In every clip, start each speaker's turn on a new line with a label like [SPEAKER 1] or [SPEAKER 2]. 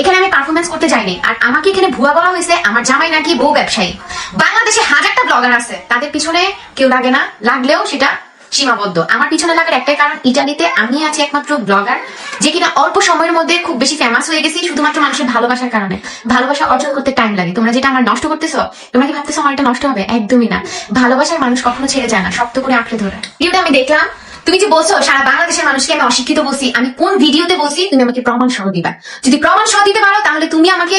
[SPEAKER 1] এখানে আমি পারফরমেন্স করতে যাইনি। আর আমাকে এখানে ভুয়া বলা হয়েছে, আমার জামাই নাকি বউ ব্যবসায়ী। বাংলাদেশে হাজারটা ব্লগার আছে। তাদের পিছনে কেউ লাগে না, লাগলেও সেটা সীমাবদ্ধ। আমার পিছনে লাগার একটাই কারণ, ইটালিতে আমি আছি একমাত্র ব্লগার যে কিনা অল্প সময়ের মধ্যে খুব বেশি ফেমাস হয়ে গেছি, শুধুমাত্র মানুষের ভালোবাসার কারণে। ভালোবাসা অর্জন করতে টাইম লাগে। তোমরা যেটা আমার নষ্ট করতেছো, তোমরা কি ভাবতেছো আমার এটা নষ্ট হবে? একদমই না। ভালোবাসার মানুষ কখনো ছেড়ে যায় না, শক্ত করে আঁকড়ে ধরে। ভিডিওটা আমি দেখলাম তুমি যে বলছো, সারা বাংলাদেশের মানুষকে আমি অশিক্ষিত বলছি, আমি কোন ভিডিওতে বলছি, তুমি আমাকে প্রমাণ সহ দিবা। যদি প্রমাণ সহ দিতে পারো, তাহলে তুমি আমাকে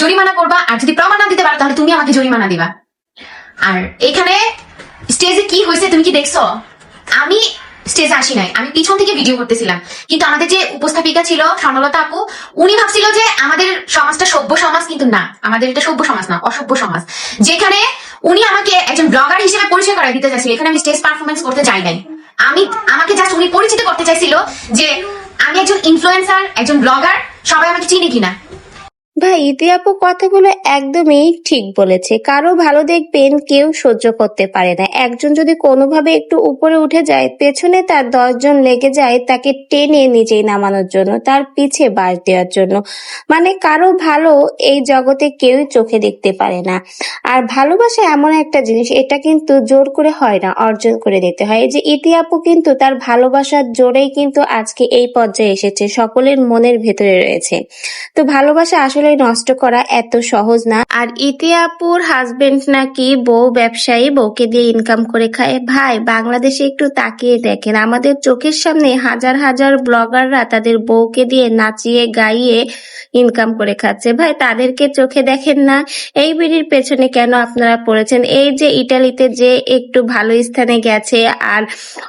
[SPEAKER 1] জরিমানা করবা, আর যদি প্রমাণ না দিতে পারো, তাহলে তুমি আমাকে জরিমানা দিবা। আর এখানে স্টেজে কি হয়েছে তুমি কি দেখছ? আমি স্টেজে আসি নাই, আমি পিছন থেকে ভিডিও করতেছিলাম। কিন্তু আমাদের যে উপস্থাপিকা ছিল, স্বর্ণলতা আপু, উনি ভাবছিল যে আমাদের সমাজটা সভ্য সমাজ, কিন্তু না, আমাদের এটা সভ্য সমাজ না, অসভ্য সমাজ। যেখানে উনি আমাকে একজন ব্লগার হিসেবে পরিচয় করাই দিতে চাইছিল, এখানে আমি স্টেজ পারফরমেন্স করতে যাই নাই। আমি, আমাকে জাস্ট উনি পরিচিত করতে চাইছিল যে আমি একজন ইনফ্লুয়েন্সার একজন ব্লগার সবাই আমাকে চিনি কিনা।
[SPEAKER 2] ভাই, ইতি আপু কথাগুলো একদমই ঠিক বলেছে। কারও ভালো দেখবেন কেউ সহ্য করতে পারে না। একজন যদি কোনোভাবে একটু উপরে উঠে যায়, পেছনে তার দশজন লেগে যায়, তাকে টেনে নিজেই নামানোর জন্য, তার পিছে বাস দেওয়ার জন্য। মানে কারও ভালো এই জগতে কেউই চোখে দেখতে পারে না। আর ভালোবাসা এমন একটা জিনিস, এটা কিন্তু জোর করে হয় না, অর্জন করে দিতে হয়। এই যে ইতি আপু কিন্তু তার ভালোবাসার জোরেই কিন্তু আজকে এই পর্যায়ে এসেছে, সকলের মনের ভেতরে রয়েছে। তো ভালোবাসা আসলে নষ্ট করা এত সহজ না। আর ইতি আপুর হাজবেন্ড নাকি বউ ব্যবসায়ী বউকে দিয়ে ইনকাম করে খায়। ভাই, বাংলাদেশে একটু তাকিয়ে দেখেন। আমাদের চোখের সামনে হাজার হাজার ব্লগাররা তাদের বউকে দিয়ে নাচিয়ে, গাইয়ে ইনকাম করে খাচ্ছে। ভাই, তাদেরকে চোখে দেখেন না। এই বিড়ির পেছনে কেন আপনারা পড়েছেন? এই যে ইটালিতে যে একটু ভালো স্থানে গেছে আর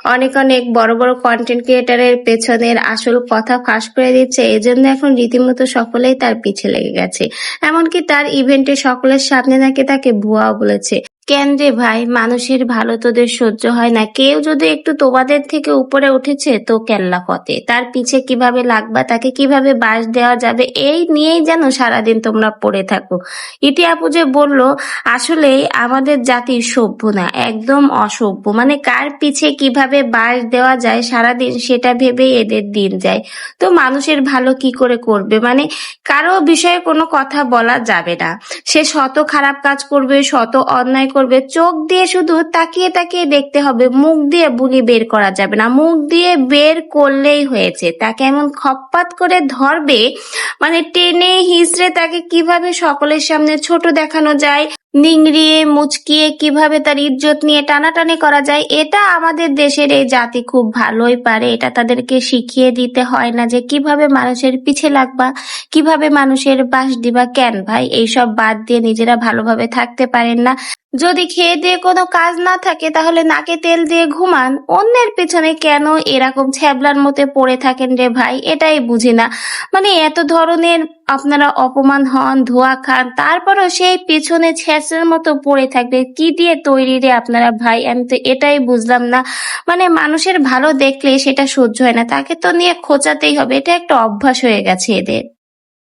[SPEAKER 2] অনেক অনেক বড় বড় কন্টেন্ট ক্রিয়েটারের পেছনের আসল কথা ফাঁস করে দিচ্ছে এই জন্য এখন রীতিমতো সকলেই তার পিছে গেছে। এমনকি তার ইভেন্টে সকলের সামনে নাকি তাকে ভুয়াও বলেছে। কেন রে ভাই? মানুষের ভালো তোদের সহ্য হয় না। কেউ যদি একটু তোমাদের থেকে উপরে উঠেছে, তো কেল্লা ফতে তার পিছে কীভাবে লাগবা, তাকে কীভাবে বাস দেওয়া যাবে, এই নিয়েই যেন সারাদিন তোমরা পড়ে থাকো। ইতি যে বলল, আসলে আমাদের জাতি সভ্য না, একদম অসভ্য। মানে কার পিছে কীভাবে বাস দেওয়া যায় সারাদিন, সেটা ভেবেই এদের দিন যায়। তো মানুষের ভালো কি করে করবে? মানে কারও বিষয়ে কোনো কথা বলা যাবে না। সে শত খারাপ কাজ করবে, শত অন্যায় করবে। চোখ দিয়ে শুধু তাকিয়ে তাকিয়ে দেখতে হবে, মুখ দিয়ে বুলি বের করা যাবে না। মুখ দিয়ে বের করলেই হয়েছে। তাকে এমন খপ্পাত করে ধরবে মানে টেনে হিসড়ে তাকে কীভাবে সকলের সামনে ছোট দেখানো যায়, নিংড়িয়ে, মুচকিয়ে কীভাবে তার ইজ্জত নিয়ে টানাটানি করা যায়, এটা আমাদের দেশের এই জাতি খুব ভালোই পারে। এটা তাদেরকে শিখিয়ে দিতে হয় না যে কীভাবে মানুষের পিছে লাগবা, কীভাবে মানুষের বাস দিবা। কেন ভাই? এইসব বাদ দিয়ে নিজেরা ভালোভাবে থাকতে পারেন না। যদি খেয়ে দিয়ে কোনো কাজ না থাকে, তাহলে নাকে তেল দিয়ে ঘুমান। অন্যের পেছনে কেন এরকম ছ্যাবলার মতে পড়ে থাকেন রে ভাই? এটাই বুঝি না। মানে এত ধরনের আপনারা অপমান হন, ধোয়া খান, তারপরও সেই পেছনে ছ্যাঁচের মতো পড়ে থাকবে। কি দিয়ে তৈরি রে আপনারা ভাই? আমি তো এটাই বুঝলাম না। মানে মানুষের ভালো দেখলে সেটা সহ্য হয় না। তাকে তো নিয়ে খোঁচাতেই হবে। এটা একটা অভ্যাস হয়ে গেছে এদের।